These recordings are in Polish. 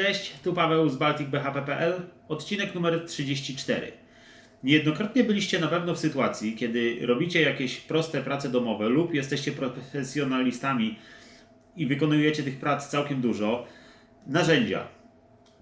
Cześć, tu Paweł z BalticBHP.pl, odcinek numer 34. Niejednokrotnie byliście na pewno w sytuacji, kiedy robicie jakieś proste prace domowe lub jesteście profesjonalistami i wykonujecie tych prac całkiem dużo. Narzędzia.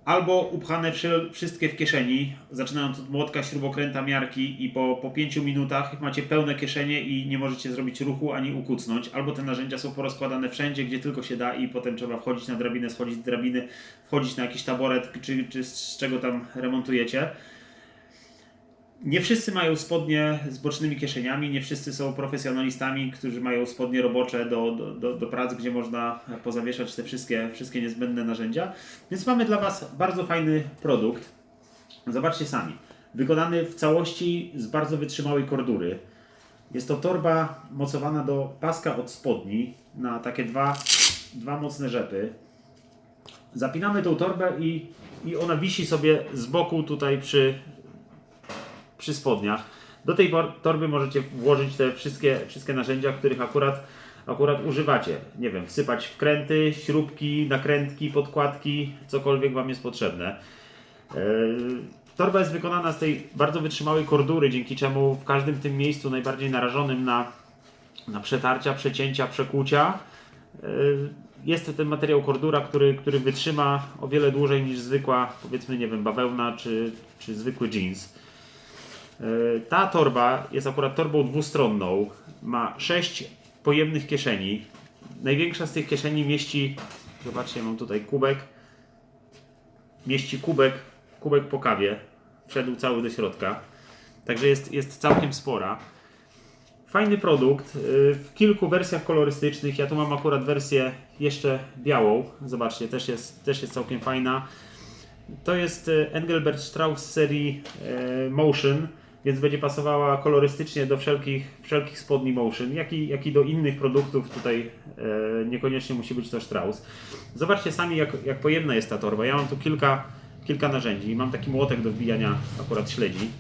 Albo upchane wszy- wszystkie w kieszeni, zaczynając od młotka, śrubokręta, miarki i po, po 5 minutach macie pełne kieszenie i nie możecie zrobić ruchu ani ukucnąć. Albo te narzędzia są porozkładane wszędzie, gdzie tylko się da i potem trzeba wchodzić na drabinę, schodzić z drabiny, wchodzić na jakiś taboret, czy, czy z czego tam remontujecie. Nie wszyscy mają spodnie z bocznymi kieszeniami, nie wszyscy są profesjonalistami, którzy mają spodnie robocze do, do, do, do prac, gdzie można pozawieszać te wszystkie, wszystkie niezbędne narzędzia. Więc mamy dla Was bardzo fajny produkt. Zobaczcie sami. Wykonany w całości z bardzo wytrzymałej kordury. Jest to torba mocowana do paska od spodni na takie dwa, dwa mocne rzepy. Zapinamy tą torbę i, i ona wisi sobie z boku tutaj przy, przy spodniach. Do tej torby możecie włożyć te wszystkie, wszystkie narzędzia, których akurat, akurat używacie. Nie wiem, wsypać wkręty, śrubki, nakrętki, podkładki, cokolwiek Wam jest potrzebne. Yy, Torba jest wykonana z tej bardzo wytrzymałej kordury, dzięki czemu w każdym tym miejscu najbardziej narażonym na, na przetarcia, przecięcia, przekłucia yy, jest ten materiał kordura, który, który wytrzyma o wiele dłużej niż zwykła, powiedzmy, nie wiem, bawełna czy, czy zwykły jeans. Yy, Ta torba jest akurat torbą dwustronną. Ma sześć pojemnych kieszeni. Największa z tych kieszeni mieści, zobaczcie, mam tutaj kubek. Mieści kubek, kubek po kawie. Wszedł cały do środka. Także jest, jest całkiem spora. Fajny produkt. yy, W kilku wersjach kolorystycznych. Ja tu mam akurat wersję jeszcze białą. Zobaczcie, też jest, też jest całkiem fajna. To jest e, Engelbert Strauss z serii e, Motion, więc będzie pasowała kolorystycznie do wszelkich, wszelkich spodni Motion, jak i, jak i do innych produktów. Tutaj e, niekoniecznie musi być to Strauss. Zobaczcie sami, jak, jak pojemna jest ta torba. Ja mam tu kilka, kilka narzędzi. Mam taki młotek do wbijania akurat śledzi.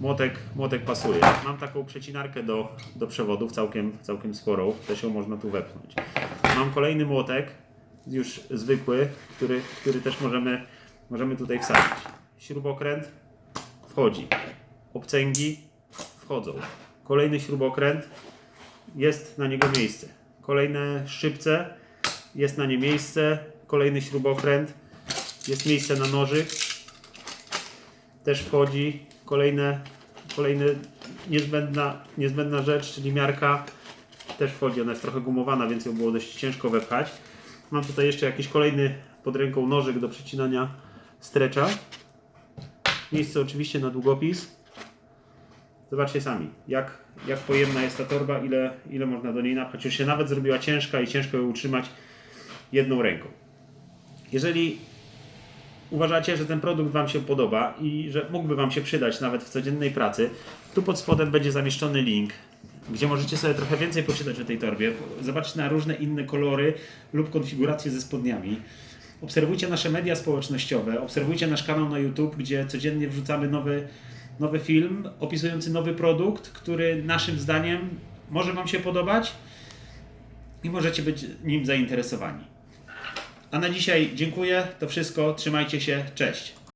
Młotek, młotek pasuje. Mam taką przecinarkę do, do przewodów, całkiem, całkiem sporą. Też ją można tu wepchnąć. Mam kolejny młotek, już zwykły, który, który też możemy, możemy tutaj wsadzić. Śrubokręt wchodzi. Obcęgi wchodzą. Kolejny śrubokręt jest na niego miejsce. Kolejne szczypce jest na nie miejsce. Kolejny śrubokręt jest miejsce na nożyk też wchodzi kolejne, kolejne niezbędna, niezbędna rzecz, czyli miarka też wchodzi, ona jest trochę gumowana, więc ją było dość ciężko wepchać. Mam tutaj jeszcze jakiś kolejny pod ręką nożyk do przecinania strecza. Miejsce oczywiście na długopis. Zobaczcie sami, jak, jak pojemna jest ta torba, ile, ile można do niej napchać. Już się nawet zrobiła ciężka i ciężko ją utrzymać jedną ręką. Jeżeli uważacie, że ten produkt Wam się podoba i że mógłby Wam się przydać nawet w codziennej pracy, tu pod spodem będzie zamieszczony link, gdzie możecie sobie trochę więcej poczytać o tej torbie, zobaczyć na różne inne kolory lub konfiguracje ze spodniami. Obserwujcie nasze media społecznościowe, obserwujcie nasz kanał na YouTube, gdzie codziennie wrzucamy nowy, nowy film opisujący nowy produkt, który naszym zdaniem może Wam się podobać i możecie być nim zainteresowani. A na dzisiaj dziękuję. To wszystko. Trzymajcie się. Cześć.